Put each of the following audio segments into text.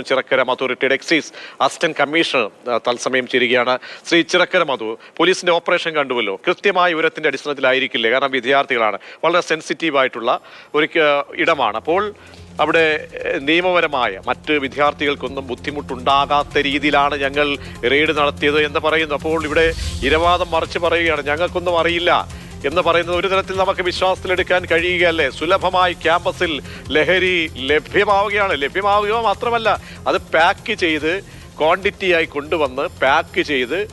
Chirakkara Madhu excise assistant commissioner തത്സമയം ചേരുകയാണ്. ശ്രീ ചിറക്കര മധു പോലീസിന്റെ ഓപ്പറേഷൻ കണ്ടുവല്ലോ? കൃത്യമായ വിവരത്തിന്റെ അടിസ്ഥാനത്തിലായിരിക്കില്ലേ? കാരണം വിദ്യാർത്ഥികളാണ്. വളരെ സെൻസിറ്റീവ് ആയിട്ടുള്ള ഒരു ഇടമാണ്. അപ്പോൾ അവിടെ നിയമപരമായ മറ്റ് വിദ്യാർത്ഥികൾക്കൊന്നും ബുദ്ധിമുട്ടുണ്ടാകാത്ത രീതിയിലാണ് ഞങ്ങൾ റെയ്ഡ് നടത്തിയത് എന്ന് പറയുന്നു. അപ്പോൾ ഇവിടെ ഇരവാദം മറിച്ച് പറയുകയാണ്. ഞങ്ങൾക്കൊന്നും അറിയില്ല. എന്ന് പറയുന്നത് ഒരു തരത്തിൽ നമുക്ക് വിശ്വാസത്തിലെടുക്കാൻ കഴിയുകയല്ലേ? സുലഭമായി ക്യാമ്പസിൽ ലഹരി ലഭ്യമാവുകയാണ്. ലഭ്യമാവുകയോ മാത്രമല്ല അത് പാക്ക് ചെയ്ത് ക്വാണ്ടിറ്റിയായി കൊണ്ടുവന്ന് പാക്ക് ചെയ്ത്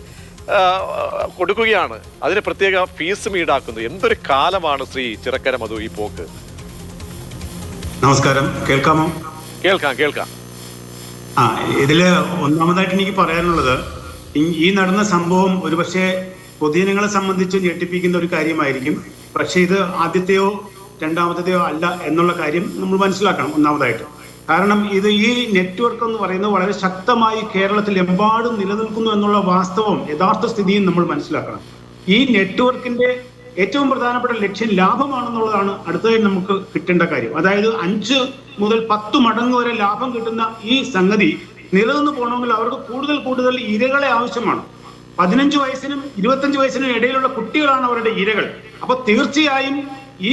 കൊടുക്കുകയാണ്. അതിന് പ്രത്യേക ഫീസും ഈടാക്കുന്നത് എന്തൊരു കാലമാണ് ശ്രീ ചിറക്കര മധു ഈ പോക്ക്? നമസ്കാരം. കേൾക്കാമോ? കേൾക്കാം കേൾക്കാം. ആ ഇതിൽ ഒന്നാമതായിട്ട് എനിക്ക് പറയാനുള്ളത് ഈ- നടന്ന സംഭവം ഒരുപക്ഷെ പൊതുജനങ്ങളെ സംബന്ധിച്ച് ഞെട്ടിപ്പിക്കുന്ന ഒരു കാര്യമായിരിക്കും. പക്ഷേ ഇത് ആദ്യത്തെയോ രണ്ടാമത്തെയോ അല്ല എന്നുള്ള കാര്യം നമ്മൾ മനസ്സിലാക്കണം ഒന്നാമതായിട്ട്. കാരണം ഇത് ഈ നെറ്റ്വർക്ക് എന്ന് പറയുന്നത് വളരെ ശക്തമായി കേരളത്തിൽ എമ്പാടും നിലനിൽക്കുന്നു എന്നുള്ള വാസ്തവം യഥാർത്ഥ സ്ഥിതിയും നമ്മൾ മനസ്സിലാക്കണം. ഈ നെറ്റ്വർക്കിന്റെ ഏറ്റവും പ്രധാനപ്പെട്ട ലക്ഷ്യം ലാഭമാണെന്നുള്ളതാണ് അടുത്തതായി നമുക്ക് കിട്ടേണ്ട കാര്യം. അതായത് അഞ്ച് മുതൽ പത്ത് മടങ്ങ് വരെ ലാഭം കിട്ടുന്ന ഈ സംഗതി നിലനിന്ന് പോകണമെങ്കിൽ അവർക്ക് കൂടുതൽ കൂടുതൽ ഇരകളെ ആവശ്യമാണ്. പതിനഞ്ച് വയസ്സിനും ഇരുപത്തഞ്ച് വയസ്സിനും ഇടയിലുള്ള കുട്ടികളാണ് അവരുടെ ഇരകൾ. അപ്പൊ തീർച്ചയായും ഈ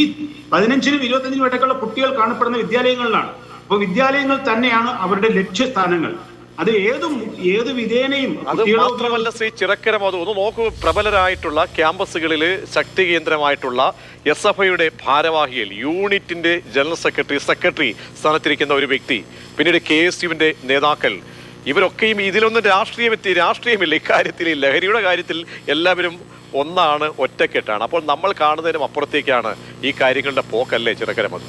പതിനഞ്ചിനും ഇരുപത്തഞ്ചിനും ഇടയ്ക്കുള്ള കുട്ടികൾ കാണപ്പെടുന്ന വിദ്യാലയങ്ങളിലാണ്. അപ്പൊ വിദ്യാലയങ്ങൾ തന്നെയാണ് അവരുടെ ലക്ഷ്യസ്ഥാനങ്ങൾ. അത് ഏതും ഏത് വിധേനയും അത് മാത്രമല്ല ശ്രീ ചിറക്കര മധു ഒന്ന് നോക്കൂ പ്രബലരായിട്ടുള്ള ക്യാമ്പസുകളിൽ ശക്തി കേന്ദ്രമായിട്ടുള്ള എസ് എഫ് ഐയുടെ ഭാരവാഹികൾ യൂണിറ്റിന്റെ ജനറൽ സെക്രട്ടറി സെക്രട്ടറി സ്ഥാനത്തിരിക്കുന്ന ഒരു വ്യക്തി പിന്നീട് കെ എസ് യുവിന്റെ നേതാക്കൾ ഇവരൊക്കെയും ഇതിലൊന്നും രാഷ്ട്രീയം എത്തി രാഷ്ട്രീയമില്ല. ഇക്കാര്യത്തിൽ ഈ ലഹരിയുടെ കാര്യത്തിൽ എല്ലാവരും ഒന്നാണ് ഒറ്റക്കെട്ടാണ്. അപ്പോൾ നമ്മൾ കാണുന്നതിനും അപ്പുറത്തേക്കാണ് ഈ കാര്യങ്ങളുടെ പോക്കല്ലേ ചിറക്കരമത്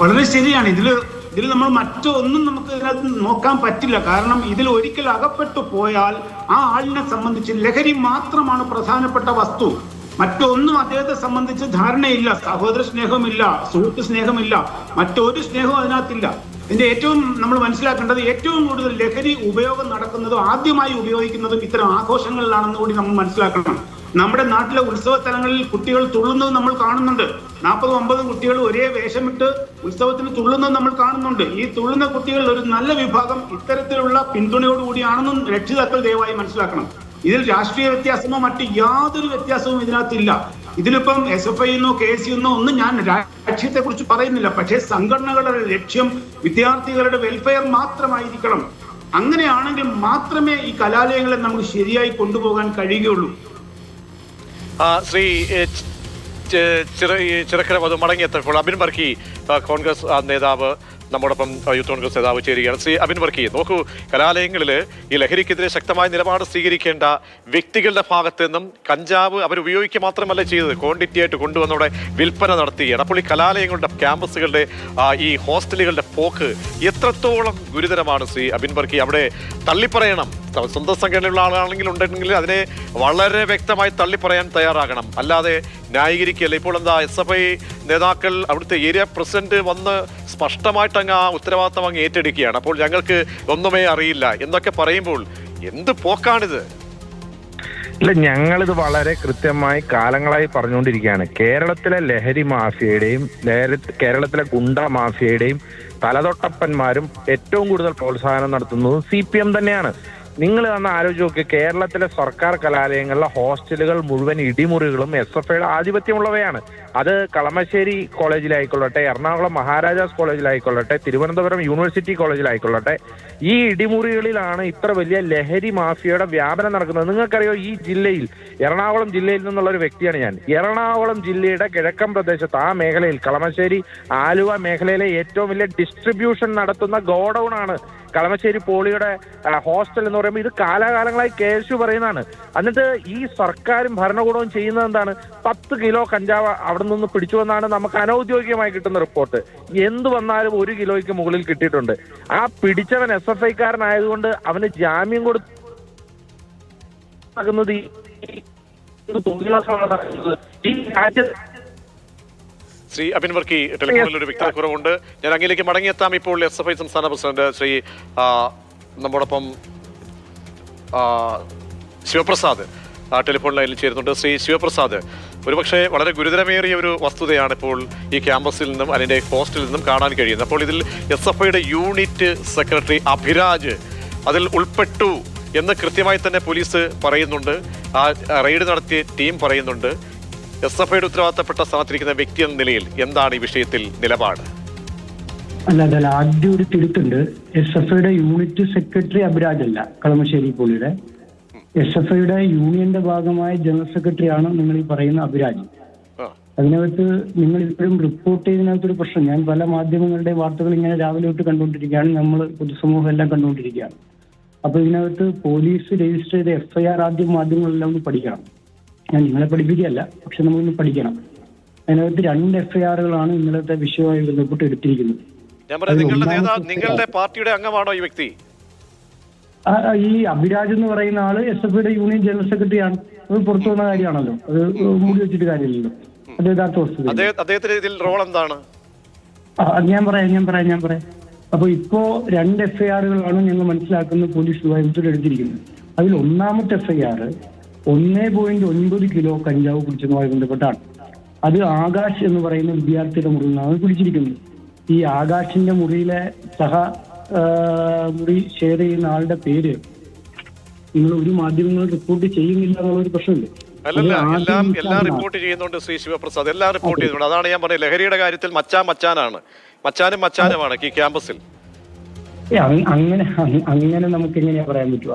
വളരെ ശരിയാണ്. ഇതിൽ ഇതിൽ നമ്മൾ മറ്റൊന്നും നമുക്ക് ഇതിനകത്ത് നോക്കാൻ പറ്റില്ല. കാരണം ഇതിൽ ഒരിക്കൽ അകപ്പെട്ടു പോയാൽ ആ ആളിനെ സംബന്ധിച്ച് ലഹരി മാത്രമാണ് പ്രധാനപ്പെട്ട വസ്തു. മറ്റൊന്നും അദ്ദേഹത്തെ സംബന്ധിച്ച് ധാരണയില്ല. സഹോദര സ്നേഹമില്ല സുഹൃത്ത് സ്നേഹമില്ല. മറ്റൊരു സ്നേഹവും അതിനകത്തില്ല. ഇതിന്റെ ഏറ്റവും നമ്മൾ മനസ്സിലാക്കേണ്ടത് ഏറ്റവും കൂടുതൽ ലഹരി ഉപയോഗം നടക്കുന്നതും ആദ്യമായി ഉപയോഗിക്കുന്നതും ഇത്തരം ആഘോഷങ്ങളിലാണെന്ന് കൂടി നമ്മൾ മനസ്സിലാക്കണം. നമ്മുടെ നാട്ടിലെ ഉത്സവ സ്ഥലങ്ങളിൽ കുട്ടികൾ തുള്ളുന്നത് നമ്മൾ കാണുന്നുണ്ട്. നാൽപ്പതും അമ്പതും കുട്ടികൾ ഒരേ വേഷമിട്ട് ഉത്സവത്തിന് തുള്ളുന്നത് നമ്മൾ കാണുന്നുണ്ട്. ഈ തുള്ളുന്ന കുട്ടികളിൽ ഒരു നല്ല വിഭാഗം ഇത്തരത്തിലുള്ള പിന്തുണയോടുകൂടിയാണെന്നും രക്ഷിതാക്കൾ ദയവായി മനസ്സിലാക്കണം. ഇതിൽ രാഷ്ട്രീയ വ്യത്യാസമോ മറ്റു യാതൊരു വ്യത്യാസവും ഇതിനകത്തില്ല. ഇതിലിപ്പം എസ് എഫ് ഐ എന്നോ കെ എസ് എന്നോ ഒന്നും ഞാൻ രാഷ്ട്രീയത്തെ കുറിച്ച് പറയുന്നില്ല. പക്ഷേ സംഘടനകളുടെ ലക്ഷ്യം വിദ്യാർത്ഥികളുടെ വെൽഫെയർ മാത്രമായിരിക്കണം. അങ്ങനെയാണെങ്കിൽ മാത്രമേ ഈ കലാലയങ്ങളെ നമുക്ക് ശരിയായി കൊണ്ടുപോകാൻ കഴിയുകയുള്ളൂ. ശ്രീ ചിറക്കര മടങ്ങിയെത്തപ്പോൾ അബിൻ ബർക്കി കോൺഗ്രസ് നേതാവ് നമ്മോടൊപ്പം യൂത്ത് കോൺഗ്രസ് നേതാവ് ചേരുകയാണ്. ശ്രീ അബിൻ വർക്കി നോക്കൂ കലാലയങ്ങളിൽ ഈ ലഹരിക്കെതിരെ ശക്തമായ നിലപാട് സ്വീകരിക്കേണ്ട വ്യക്തികളുടെ ഭാഗത്ത് നിന്നും കഞ്ചാവ് അവരുപയോഗിക്കുക മാത്രമല്ല ചെയ്തത്. ക്വാണ്ടിറ്റി ആയിട്ട് കൊണ്ടുവന്നവിടെ വിൽപ്പന അപ്പോൾ ഈ കലാലയങ്ങളുടെ ക്യാമ്പസുകളുടെ ഈ ഹോസ്റ്റലുകളുടെ പോക്ക് എത്രത്തോളം ഗുരുതരമാണ് ശ്രീ അബിൻ വർക്കി? അവിടെ തള്ളിപ്പറയണം. സ്വന്തം സംഘടനയുള്ള ആളാണെങ്കിൽ ഉണ്ടെങ്കിൽ അതിനെ വളരെ വ്യക്തമായി തള്ളിപ്പറയാൻ തയ്യാറാകണം. അല്ലാതെ ന്യായീകരിക്കുകയല്ല? ഇപ്പോൾ എന്താ എസ് എഫ് ഐ നേതാക്കൾ അവിടുത്തെ ഏരിയ പ്രസിഡന്റ് വന്ന് സ്പഷ്ടമായിട്ട് അങ്ങ് ആ ഉത്തരവാദിത്തം അങ്ങ് ഏറ്റെടുക്കുകയാണ്. അപ്പോൾ ഞങ്ങൾക്ക് ഒന്നുമേ അറിയില്ല. എന്നൊക്കെ പറയുമ്പോൾ എന്ത് പോക്കാണിത്? ഇല്ല ഞങ്ങളിത് വളരെ കൃത്യമായി കാലങ്ങളായി പറഞ്ഞുകൊണ്ടിരിക്കുകയാണ്. കേരളത്തിലെ ലഹരി മാഫിയയുടെയും കേരളത്തിലെ ഗുണ്ട മാഫിയയുടെയും തലതൊട്ടപ്പന്മാരും ഏറ്റവും കൂടുതൽ പ്രോത്സാഹനം നടത്തുന്നതും സി പി എം തന്നെയാണ്. നിങ്ങൾ തന്ന ആലോചിച്ച് നോക്കി. കേരളത്തിലെ സർക്കാർ കലാലയങ്ങളിലെ ഹോസ്റ്റലുകൾ മുഴുവൻ ഇടിമുറികളും എസ് എഫ് ഐയുടെ ആധിപത്യമുള്ളവയാണ്. അത് കളമശ്ശേരി കോളേജിലായിക്കൊള്ളട്ടെ എറണാകുളം മഹാരാജാസ് കോളേജിലായിക്കൊള്ളട്ടെ തിരുവനന്തപുരം യൂണിവേഴ്സിറ്റി കോളേജിലായിക്കൊള്ളട്ടെ ഈ ഇടിമുറികളിലാണ് ഇത്ര വലിയ ലഹരി മാഫിയയുടെ വ്യാപനം നടക്കുന്നത്. നിങ്ങൾക്കറിയോ ഈ ജില്ലയിൽ എറണാകുളം ജില്ലയിൽ നിന്നുള്ള ഒരു വ്യക്തിയാണ് ഞാൻ. എറണാകുളം ജില്ലയുടെ കിഴക്കൻ പ്രദേശത്ത് ആ മേഖലയിൽ കളമശ്ശേരി ആലുവ മേഖലയിലെ ഏറ്റവും വലിയ ഡിസ്ട്രിബ്യൂഷൻ നടത്തുന്ന ഗോഡൌൺ ആണ് കളമശ്ശേരി പോളിയുടെ ഹോസ്റ്റൽ എന്ന് പറയുമ്പോൾ ഇത് കാലാകാലങ്ങളായി കെ എസ് യു പറയുന്നതാണ് എന്നിട്ട് ഈ സർക്കാരും ഭരണകൂടവും ചെയ്യുന്നത് എന്താണ് പത്ത് കിലോ കഞ്ചാവ് അവിടെ നിന്ന് പിടിച്ചുവെന്നാണ് നമുക്ക് അനൌദ്യോഗികമായി കിട്ടുന്ന റിപ്പോർട്ട് എന്ത് വന്നാലും ഒരു കിലോയ്ക്ക് മുകളിൽ കിട്ടിയിട്ടുണ്ട് ആ പിടിച്ചവൻ എസ് എഫ് ഐക്കാരനായതുകൊണ്ട് അവന് ജാമ്യം കൊടുക്കുന്നത് ഈ രാജ്യത്ത് ശ്രീ അബിൻ വർക്കി ടെലിഫോണിൽ ഒരു വ്യക്തത കുറവുണ്ട് ഞാൻ അങ്ങിലേക്ക് മടങ്ങിയെത്താം. ഇപ്പോൾ എസ് എഫ് ഐ സംസ്ഥാന പ്രസിഡന്റ് ശ്രീ നമ്മോടൊപ്പം ശിവപ്രസാദ് ആ ടെലിഫോൺ ലൈനിൽ ചേരുന്നുണ്ട്. ശ്രീ ശിവപ്രസാദ് ഒരുപക്ഷെ വളരെ ഗുരുതരമേറിയ ഒരു വസ്തുതയാണ് ഇപ്പോൾ ഈ ക്യാമ്പസിൽ നിന്നും അതിന്റെ ഹോസ്റ്റലിൽ നിന്നും കാണാൻ കഴിയുന്നത്. അപ്പോൾ ഇതിൽ എസ് എഫ് ഐയുടെ യൂണിറ്റ് സെക്രട്ടറി അഭിരാജ് അതിൽ ഉൾപ്പെട്ടു എന്ന് കൃത്യമായി തന്നെ പോലീസ് പറയുന്നുണ്ട്. ആ റെയ്ഡ് നടത്തിയ ടീം പറയുന്നുണ്ട്. എസ് എഫ് ഐയുടെ ഉത്തരവാദിത്തപ്പെട്ട സ്ഥാനത്തിരിക്കുന്ന വ്യക്തി എന്ന നിലയിൽ എന്താണ് ഈ വിഷയത്തിൽ നിലപാട്? അല്ല അതല്ല ആദ്യം ഒരു തിരുത്തുണ്ട്. എസ് എഫ് ഐയുടെ യൂണിറ്റ് സെക്രട്ടറി അഭിരാജ് അല്ല കളമശ്ശേരി പോളിയുടെ എസ് എഫ് ഐയുടെ യൂണിയന്റെ ഭാഗമായ ജനറൽ സെക്രട്ടറി ആണ് നിങ്ങൾ ഈ പറയുന്ന അഭിരാജ്. അതിനകത്ത് നിങ്ങൾ ഇപ്പോഴും റിപ്പോർട്ട് ചെയ്തതിനകത്തൊരു പ്രശ്നം. ഞാൻ പല മാധ്യമങ്ങളുടെ വാർത്തകൾ ഇങ്ങനെ രാവിലെ തൊട്ട് കണ്ടുകൊണ്ടിരിക്കുകയാണ്. നമ്മൾ പൊതുസമൂഹം എല്ലാം കണ്ടുകൊണ്ടിരിക്കുകയാണ്. അപ്പൊ ഇതിനകത്ത് പോലീസ് രജിസ്റ്റർ ചെയ്ത എഫ്ഐആർ ആദ്യം മാധ്യമങ്ങളെല്ലാം ഒന്ന് പഠിക്കണം. ഞാൻ നിങ്ങളെ പഠിപ്പിക്കുകയല്ല പക്ഷെ നമ്മളൊന്ന് പഠിക്കണം. അതിനകത്ത് രണ്ട് എഫ്ഐആറുകളാണ് ഇന്നലത്തെ വിഷയവുമായി ബന്ധപ്പെട്ട് എടുത്തിരിക്കുന്നത്. ഞാൻ പറയാം നിങ്ങളുടെ നേതാ നിങ്ങളുടെ പാർട്ടിയുടെ അംഗമാണോ ഈ വ്യക്തി? ആ, ഈ അഭിരാജ് എന്ന് പറയുന്ന ആൾ എസ് എഫ് ഐയുടെ യൂണിയൻ ജനറൽ സെക്രട്ടറിയാണ് അത് പുറത്തു വന്ന കാര്യമാണല്ലോ. അത് മൂടി വെച്ചിട്ട് കാര്യമില്ലല്ലോ. അത് യഥാർത്ഥ വസ്തുത അദ്ദേഹം അദ്ദേഹത്തിന് ഇതിൽ റോൾ എന്താണ്? ആ, അത് ഞാൻ പറയാം ഞാൻ പറയാം ഞാൻ പറയാം. അപ്പൊ ഇപ്പോ രണ്ട് എഫ്ഐആറുകളാണ് ഞങ്ങൾ മനസ്സിലാക്കുന്ന പോലീസ് വിഭാഗത്തിൽ എടുത്തിരിക്കുന്നത്. അതിൽ ഒന്നാമത്തെ എഫ്ഐആർ ഒന്നേ പോയിന്റ് ഒൻപത് കിലോ കഞ്ചാവ് പിടിച്ചതുമായി ബന്ധപ്പെട്ടാണ്. അത് ആകാശ് എന്ന് പറയുന്ന വിദ്യാർത്ഥിയുടെ മുറിയിൽ നിന്നാണ് പിടിച്ചിരിക്കുന്നത് ഈ ആകാശിന്റെ മുറിയിലെ സഹ മുറി ഷെയർ ചെയ്യുന്ന ആളുടെ പേര് നിങ്ങൾ ഒരു മാധ്യമങ്ങൾ റിപ്പോർട്ട് ചെയ്യുന്നില്ല എന്നുള്ള ഒരു പ്രശ്നമില്ല അല്ലല്ല എല്ലാം എല്ലാം റിപ്പോർട്ട് ചെയ്യുന്നുണ്ട് ശ്രീ ശിവപ്രസാദ്. എല്ലാം റിപ്പോർട്ട് ചെയ്യുന്നുണ്ട്. അതാണ് ഞാൻ പറഞ്ഞത്. ലഹരിയുടെ കാര്യത്തിൽ മച്ചാൻ മച്ചാനാണ്. മച്ചാനും മച്ചാനുമാണ് ഈ ക്യാമ്പസിൽ. അങ്ങനെ അങ്ങനെ നമുക്ക് എങ്ങനെയാ പറയാൻ പറ്റുക?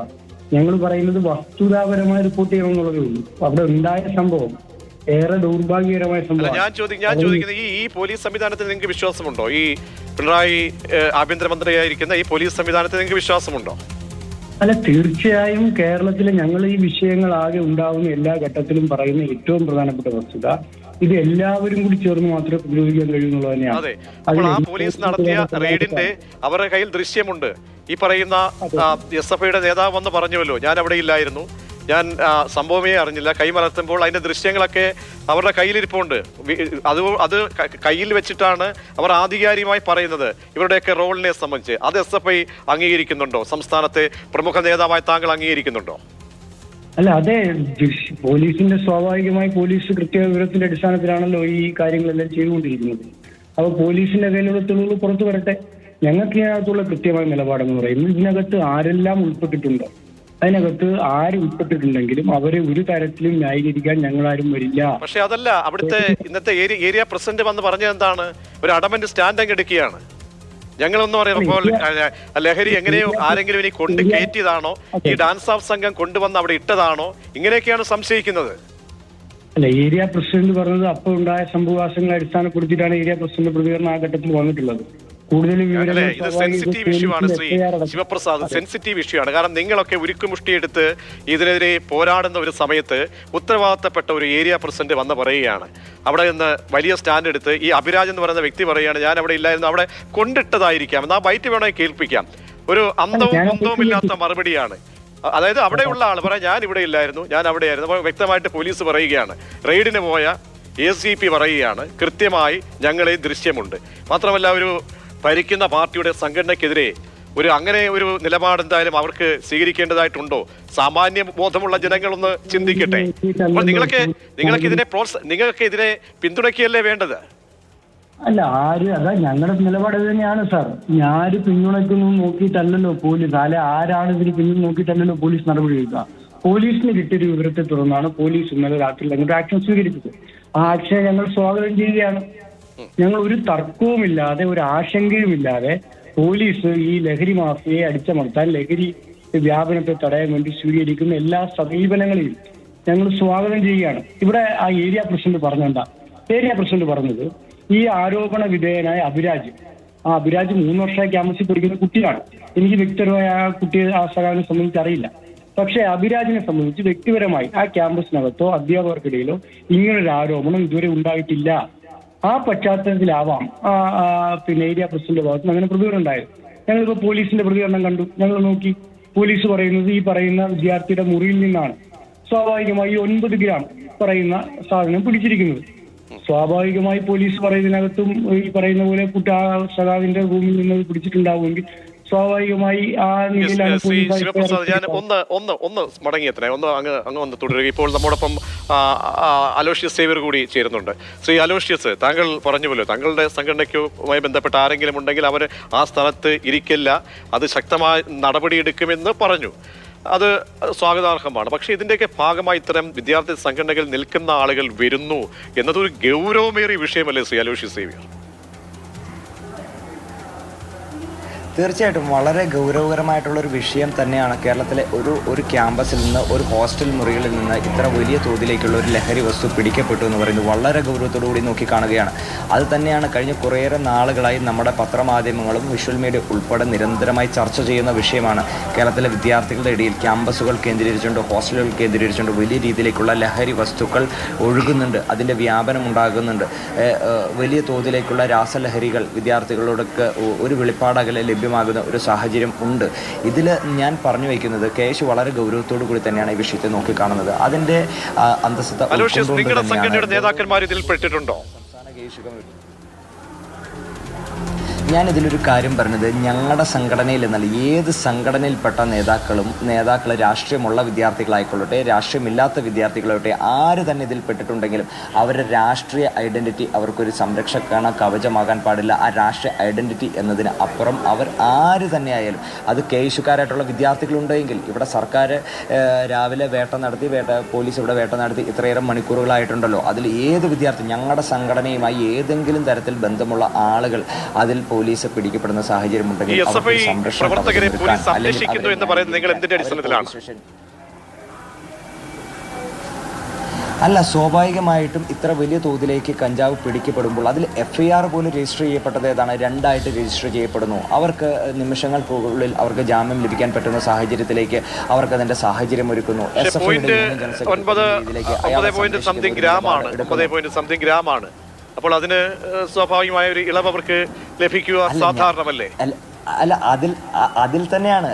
ഞങ്ങൾ പറയുന്നത് വസ്തുതാപരമായ റിപ്പോർട്ട് ചെയ്യണമെന്നുള്ളതേ ഉള്ളൂ. അവിടെ ഉണ്ടായ സംഭവം ഏറെ ദൗർഭാഗ്യകരമായ സംഭവം ഞാൻ ചോദിക്കും ഞാൻ ചോദിക്കുന്നത് ഈ ഈ പോലീസ് സംവിധാനത്തിൽ നിങ്ങൾക്ക് വിശ്വാസമുണ്ടോ? ഈ പിണറായി ആഭ്യന്തരമന്ത്രിയായിരിക്കുന്ന ഈ പോലീസ് സംവിധാനത്തിൽ നിങ്ങൾക്ക് വിശ്വാസമുണ്ടോ? അല്ല തീർച്ചയായും കേരളത്തിൽ ഞങ്ങൾ ഈ വിഷയങ്ങൾ ആകെ ഉണ്ടാവുന്ന എല്ലാ ഘട്ടത്തിലും പറയുന്ന ഏറ്റവും പ്രധാനപ്പെട്ട വസ്തുത ഇത് എല്ലാവരും കൂടി ചേർന്ന് മാത്രമേ പ്രതിരോധിക്കാൻ കഴിയുന്നുള്ളൂ തന്നെയാണ്. അതെ. അപ്പോൾ ആ പോലീസ് നടത്തിയ റെയ്ഡിന്റെ അവരുടെ കയ്യിൽ ദൃശ്യമുണ്ട്. ഈ പറയുന്ന എസ് എഫ് ഐയുടെ നേതാവ് വന്ന് പറഞ്ഞുവല്ലോ ഞാൻ അവിടെ ഇല്ലായിരുന്നു. ഞാൻ സംഭവമേ അറിഞ്ഞില്ല. കൈമലർത്തുമ്പോൾ അതിന്റെ ദൃശ്യങ്ങളൊക്കെ അവരുടെ കയ്യിലിരിപ്പുണ്ട്. അത് അത് കയ്യിൽ വെച്ചിട്ടാണ് അവർ ആധികാരികമായി പറയുന്നത്. ഇവരുടെയൊക്കെ റോളിനെ സംബന്ധിച്ച്. അത് എസ് എഫ് ഐ അംഗീകരിക്കുന്നുണ്ടോ? സംസ്ഥാനത്തെ പ്രമുഖ നേതാവായി താങ്കൾ അംഗീകരിക്കുന്നുണ്ടോ? അല്ല അതെ പോലീസിന്റെ സ്വാഭാവികമായി പോലീസ് കൃത്യ വിവരത്തിന്റെ അടിസ്ഥാനത്തിലാണല്ലോ ഈ കാര്യങ്ങളെല്ലാം ചെയ്തുകൊണ്ടിരിക്കുന്നത്. അപ്പൊ പോലീസിന്റെ കയ്യിലുള്ള തെളിവുകൾ പുറത്തു വരട്ടെ. ഞങ്ങൾക്ക് ഇതിനകത്തുള്ള കൃത്യമായ നിലപാടെന്ന് പറയുന്നത് ഇതിനകത്ത് ആരെല്ലാം ഉൾപ്പെട്ടിട്ടുണ്ടോ? അതിനകത്ത് ആര് ഉൾപ്പെട്ടിട്ടുണ്ടെങ്കിലും അവരെ ഒരു തരത്തിലും ന്യായീകരിക്കാൻ ഞങ്ങളാരും വരില്ല. പക്ഷെ അതല്ല അവിടുത്തെ ഇന്നത്തെ ഏരിയ ഏരിയ പ്രസിഡന്റ് വന്ന് പറഞ്ഞത് എന്താണ്? ഒരു അടമന്റ് സ്റ്റാൻഡ് അങ്ങ് എടുക്കുകയാണ്. ഞങ്ങളൊന്നും പറയുമ്പോൾ ലഹരി എങ്ങനെയോ ആരെങ്കിലും ഇനി കൊണ്ട് കയറ്റിയതാണോ? ഈ ഡാൻസ് ഓഫ് സംഘം കൊണ്ടുവന്ന് അവിടെ ഇട്ടതാണോ? ഇങ്ങനെയൊക്കെയാണ് സംശയിക്കുന്നത്. അല്ല ഏരിയ പ്രസിഡന്റ് പറഞ്ഞത് അപ്പോൾ ഉണ്ടായ സംഭവവാസങ്ങളെ അടിസ്ഥാനപ്പെടുത്തിയിട്ടാണ് ഏരിയ പ്രസിഡന്റ് പ്രതികരണം ആ ഘട്ടത്തിൽ വന്നിട്ടുള്ളത്. കൂടുതൽ അല്ലേ ഇത് സെൻസിറ്റീവ് ഇഷ്യൂ ആണ് ശ്രീ ശിവപ്രസാദ്. സെൻസിറ്റീവ് ഇഷ്യൂ ആണ്. കാരണം നിങ്ങളൊക്കെ ഉരുക്കുമുഷ്ടിയെടുത്ത് ഇതിനെതിരെ പോരാടുന്ന ഒരു സമയത്ത് ഉത്തരവാദിത്തപ്പെട്ട ഒരു ഏരിയ പ്രസിഡന്റ് വന്ന് പറയുകയാണ്. അവിടെ നിന്ന് വലിയ സ്റ്റാൻഡ് എടുത്ത് ഈ അഭിരാജ് എന്ന് പറയുന്ന വ്യക്തി പറയുകയാണ് ഞാൻ അവിടെ ഇല്ലായിരുന്നു അവിടെ കൊണ്ടിട്ടതായിരിക്കാം. എന്നാ ബൈറ്റ് വേണമെങ്കിൽ കേൾപ്പിക്കാം. ഒരു അന്തവും അന്തവും കുന്തവും ഇല്ലാത്ത മറുപടിയാണ്. അതായത് അവിടെയുള്ള ആൾ പറയാം ഞാൻ ഇവിടെ ഇല്ലായിരുന്നു ഞാൻ അവിടെ ആയിരുന്നു അപ്പോൾ വ്യക്തമായിട്ട് പോലീസ് പറയുകയാണ്. റെയ്ഡിന് പോയ എ സി പി പറയുകയാണ് കൃത്യമായി ഞങ്ങളെ ദൃശ്യമുണ്ട്. മാത്രമല്ല ഒരു ഭരിക്കുന്ന പാർട്ടിയുടെ സംഘടനയ്ക്കെതിരെ ഒരു അങ്ങനെ ഒരു നിലപാട് എന്തായാലും അവർക്ക് സ്വീകരിക്കേണ്ടതായിട്ടുണ്ടോ? സാമാന്യ ബോധമുള്ള ജനങ്ങളൊന്ന് ചിന്തിക്കട്ടെ. അപ്പോൾ നിങ്ങളൊക്കെ നിങ്ങൾക്ക് ഇതിനെ പ്രോത്സ നിങ്ങൾക്ക് ഇതിനെ പിന്തുണയ്ക്കുകയല്ലേ വേണ്ടത്? അല്ല ആര് അതാ ഞങ്ങളുടെ നിലപാട് തന്നെയാണ് സാർ. ഞാൻ പിന്തുണയ്ക്കുന്നു നോക്കിയിട്ടല്ലല്ലോ പോലീസ്. അല്ലെ ആരാണ് ഇതിന് പിന്നിൽ നോക്കിയിട്ടല്ലല്ലോ പോലീസ് നടപടി എടുക്കുക? പോലീസിന് കിട്ടിയൊരു വിവരത്തെ തുടർന്നാണ് പോലീസ് ഇന്നലെ രാത്രി അങ്ങോട്ട് ആക്ഷൻ സ്വീകരിച്ചത്. ആ ആക്ഷൻ ഞങ്ങൾ സ്വാഗതം ചെയ്യുകയാണ്. ഞങ്ങൾ ഒരു തർക്കവുമില്ലാതെ ഒരു ആശങ്കയുമില്ലാതെ പോലീസ് ഈ ലഹരി മാഫിയയെ അടിച്ചമർത്താൻ ലഹരി വ്യാപനത്തെ തടയാൻ വേണ്ടി സ്വീകരിക്കുന്ന എല്ലാ സമീപനങ്ങളെയും ഞങ്ങൾ സ്വാഗതം ചെയ്യുകയാണ്. ഇവിടെ ആ ഏരിയ പ്രസിഡന്റ് പറഞ്ഞെന്താ? ഏരിയ പ്രസിഡന്റ് പറഞ്ഞത് ഈ ആരോപണ വിധേയനായ അഭിരാജ് ആ അഭിരാജ് മൂന്ന് വർഷമായി ക്യാമ്പസിൽ പഠിക്കുന്ന കുട്ടിയാണ്. എനിക്ക് വ്യക്തിപരമായ ആ കുട്ടിയെ ആ സഹാവിനെ സംബന്ധിച്ച് അറിയില്ല. പക്ഷേ അഭിരാജിനെ സംബന്ധിച്ച് വ്യക്തിപരമായി ആ ക്യാമ്പസിനകത്തോ അധ്യാപകർക്കിടയിലോ ഇങ്ങനൊരു ആരോപണം ഇതുവരെ ഉണ്ടായിട്ടില്ല. ആ പശ്ചാത്തലത്തിലാവാം. പിന്നെ ഏരിയ പ്രസിഡന്റ് ഭാഗത്ത് അങ്ങനെ പ്രതികരണം ഉണ്ടായത്. ഞങ്ങളിപ്പോ പോലീസിന്റെ പ്രതികരണം കണ്ടു. ഞങ്ങൾ നോക്കി. പോലീസ് പറയുന്നത് ഈ പറയുന്ന വിദ്യാർത്ഥിയുടെ മുറിയിൽ നിന്നാണ്. സ്വാഭാവികമായി ഒൻപത് ഗ്രാം പറയുന്ന സാധനം പിടിച്ചിരിക്കുന്നത്. സ്വാഭാവികമായി പോലീസ് പറയുന്നതിനകത്തും ഈ പറയുന്ന പോലെ കുട്ടി സഖാവിന്റെ റൂമിൽ നിന്ന് പിടിച്ചിട്ടുണ്ടാവുമെങ്കിൽ സ്വാഭാവികമായി ആ ശിവപ്രസാദ് ഞാൻ ഒന്ന് ഒന്ന് ഒന്ന് മടങ്ങിയെത്തണേ. ഒന്ന് അങ്ങ് അങ്ങ് ഒന്ന് തുടരുക. ഇപ്പോൾ നമ്മോടൊപ്പം അലോഷ്യസ് സേവർ കൂടി ചേരുന്നുണ്ട്. ശ്രീ അലോഷ്യസ് താങ്കൾ പറഞ്ഞുവല്ലോ താങ്കളുടെ സംഘടനയ്ക്കുമായി ബന്ധപ്പെട്ട ആരെങ്കിലും ഉണ്ടെങ്കിൽ അവർ ആ സ്ഥലത്ത് ഇരിക്കില്ല. അത് ശക്തമായ നടപടിയെടുക്കുമെന്ന് പറഞ്ഞു. അത് സ്വാഗതാർഹമാണ്. പക്ഷേ ഇതിന്റെയൊക്കെ ഭാഗമായി ഇത്തരം വിദ്യാർത്ഥി സംഘടനകൾ നിൽക്കുന്ന ആളുകൾ വരുന്നു. എന്നതൊരു ഗൗരവമേറിയ വിഷയമല്ലേ ശ്രീ അലോഷ്യസ് സേവിയർ? തീർച്ചയായിട്ടും വളരെ ഗൗരവകരമായിട്ടുള്ള ഒരു വിഷയം തന്നെയാണ് കേരളത്തിലെ ഒരു ഒരു ക്യാമ്പസിൽ നിന്ന് ഒരു ഹോസ്റ്റൽ മുറികളിൽ നിന്ന് ഇത്ര വലിയ തോതിലേക്കുള്ള ഒരു ലഹരി വസ്തു പിടിക്കപ്പെട്ടു എന്ന് പറയുന്നത് വളരെ ഗൗരവത്തോടു കൂടി നോക്കിക്കാണുകയാണ്. അത് തന്നെയാണ് കഴിഞ്ഞ കുറേയേറെ നാളുകളായി നമ്മുടെ പത്രമാധ്യമങ്ങളും വിഷ്വൽ മീഡിയ ഉൾപ്പെടെ നിരന്തരമായി ചർച്ച ചെയ്യുന്ന വിഷയമാണ് കേരളത്തിലെ വിദ്യാർത്ഥികളുടെ ഇടയിൽ ക്യാമ്പസുകൾ കേന്ദ്രീകരിച്ചുകൊണ്ട് ഹോസ്റ്റലുകൾ കേന്ദ്രീകരിച്ചുകൊണ്ട് വലിയ രീതിയിലേക്കുള്ള ലഹരി വസ്തുക്കൾ ഒഴുകുന്നുണ്ട് അതിന്റെ വ്യാപനം ഉണ്ടാകുന്നുണ്ട്. വലിയ തോതിലേക്കുള്ള രാസലഹരികൾ വിദ്യാർത്ഥികളോടൊക്കെ ഒരു വെളിപ്പാടകലെ ലഭ്യമാകുന്ന ഒരു സാഹചര്യം ഉണ്ട്. ഇതിൽ ഞാൻ പറഞ്ഞു വയ്ക്കുന്നത് കേശ് വളരെ ഗൗരവത്തോടു കൂടി തന്നെയാണ് ഈ വിഷയത്തെ നോക്കിക്കാണുന്നത് അതിന്റെ അന്തസ്സത്ത നിങ്ങളുടെ സംഘടനയുടെ നേതാക്കന്മാർ ഇതിൽ പെട്ടിട്ടുണ്ടോ? സംസ്ഥാന ഇതിലൊരു കാര്യം പറഞ്ഞത്. ഞങ്ങളുടെ സംഘടനയിൽ എന്നാൽ ഏത് സംഘടനയിൽപ്പെട്ട നേതാക്കളും നേതാക്കൾ രാഷ്ട്രീയമുള്ള വിദ്യാർത്ഥികളായിക്കൊള്ളട്ടെ രാഷ്ട്രീയമില്ലാത്ത വിദ്യാർത്ഥികളായിട്ടെ ആര് തന്നെ ഇതിൽ പെട്ടിട്ടുണ്ടെങ്കിലും അവരുടെ രാഷ്ട്രീയ ഐഡന്റിറ്റി അവർക്കൊരു സംരക്ഷകന കവചമാകാൻ പാടില്ല. ആ രാഷ്ട്രീയ ഐഡന്റിറ്റി എന്നതിന് അപ്പുറം അവർ ആര് തന്നെയായാലും അത് കേസുകാരായിട്ടുള്ള വിദ്യാർത്ഥികളുണ്ടെങ്കിൽ ഇവിടെ സർക്കാർ രാവിലെ വേട്ട നടത്തി വേട്ട പോലീസ് ഇവിടെ വേട്ട നടത്തി ഇത്രയേറെ മണിക്കൂറുകളായിട്ടുണ്ടല്ലോ. അതിൽ ഏത് വിദ്യാർത്ഥി ഞങ്ങളുടെ സംഘടനയുമായി ഏതെങ്കിലും തരത്തിൽ ബന്ധമുള്ള ആളുകൾ അതിൽ പോലീസ് പിടിക്കപ്പെടുന്ന സാഹചര്യം ഉണ്ടെങ്കിൽ എസ് എഫ് അവർക്ക് ഐ സംരക്ഷണം പ്രവർത്തകരെ പോലീസ് സംരക്ഷിക്കുന്നു എന്ന് പറയുന്നത് നിങ്ങൾ എന്തിന്റെ അടിസ്ഥാനത്തിലാണ്? അല്ല സ്വാഭാവികമായിട്ടും ഇത്ര വലിയ തോതിലേക്ക് കഞ്ചാവ് പിടിക്കപ്പെടുമ്പോൾ അതിൽ എഫ് ഐ ആർ പോലും രജിസ്റ്റർ ചെയ്യപ്പെട്ടത് ഏതാണ്? രണ്ടായിട്ട് രജിസ്റ്റർ ചെയ്യപ്പെടുന്നു. അവർക്ക് നിമിഷങ്ങൾക്കുള്ളിൽ അവർക്ക് ജാമ്യം ലഭിക്കാൻ പറ്റുന്ന സാഹചര്യത്തിലേക്ക് അവർക്ക് അതിന്റെ സാഹചര്യം ഒരുക്കുന്നു. എസ് എഫ് ഐ ഗ്രാമാണ്. അപ്പോൾ അതിന് സ്വാഭാവികമായ ഒരു ഇളവ് അവർക്ക് ലഭിക്കുക സാധാരണമല്ലേ? അല്ല അതിൽ അതിൽ തന്നെയാണ്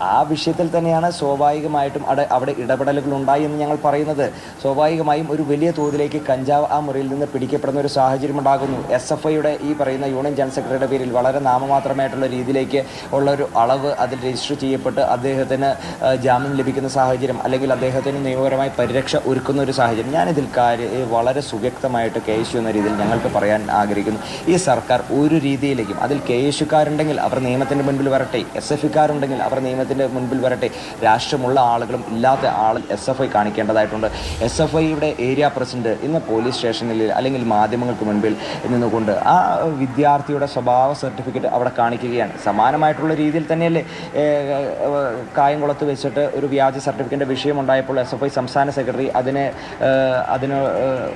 ആ വിഷയത്തിൽ തന്നെയാണ് സ്വാഭാവികമായിട്ടും അവിടെ അവിടെ ഇടപെടലുകൾ ഉണ്ടായി എന്ന് ഞങ്ങൾ പറയുന്നത്. സ്വാഭാവികമായും ഒരു വലിയ തോതിലേക്ക് കഞ്ചാവ് ആ മുറിയിൽ നിന്ന് പിടിക്കപ്പെടുന്ന ഒരു സാഹചര്യം ഉണ്ടാകുന്നു. എസ് എഫ് ഐയുടെ ഈ പറയുന്ന യൂണിയൻ ജനറൽ സെക്രട്ടറിയുടെ പേരിൽ വളരെ നാമമാത്രമായിട്ടുള്ള രീതിയിലേക്ക് ഉള്ള ഒരു അളവ് അതിൽ രജിസ്റ്റർ ചെയ്യപ്പെട്ട് അദ്ദേഹത്തിന് ജാമ്യം ലഭിക്കുന്ന സാഹചര്യം അല്ലെങ്കിൽ അദ്ദേഹത്തിന് നിയമപരമായി പരിരക്ഷ ഒരുക്കുന്ന ഒരു സാഹചര്യം. ഞാനിതിൽ കാര്യ വളരെ സുവ്യക്തമായിട്ട് കെ എസ് യു എന്ന രീതിയിൽ ഞങ്ങൾക്ക് പറയാൻ ആഗ്രഹിക്കുന്നു. ഈ സർക്കാർ ഒരു രീതിയിലേക്കും അതിൽ കെ എസ് യുക്കാരുണ്ടെങ്കിൽ അവർ നിയമത്തിന്റെ മുൻപിൽ വരട്ടെ എസ് എഫ് ഇക്കാരുണ്ടെങ്കിൽ അവർ നിയമത്തിന്റെ മുൻപിൽ വരട്ടെ. രാഷ്ട്രമുള്ള ആളുകളും ഇല്ലാത്ത ആൾ എസ് എഫ് ഐ കാണിക്കേണ്ടതായിട്ടുണ്ട്. എസ് എഫ് ഐയുടെ ഏരിയ പ്രസിഡന്റ് ഇന്ന് പോലീസ് സ്റ്റേഷനിൽ അല്ലെങ്കിൽ മാധ്യമങ്ങൾക്ക് മുൻപിൽ നിന്നുകൊണ്ട് ആ വിദ്യാർത്ഥിയുടെ സ്വഭാവ സർട്ടിഫിക്കറ്റ് അവിടെ കാണിക്കുകയാണ്. സമാനമായിട്ടുള്ള രീതിയിൽ തന്നെയല്ലേ കായംകുളത്ത് വെച്ചിട്ട് ഒരു വ്യാജ സർട്ടിഫിക്കറ്റിന്റെ വിഷയമുണ്ടായപ്പോൾ എസ് എഫ് ഐ സംസ്ഥാന സെക്രട്ടറി അതിനെ അതിന്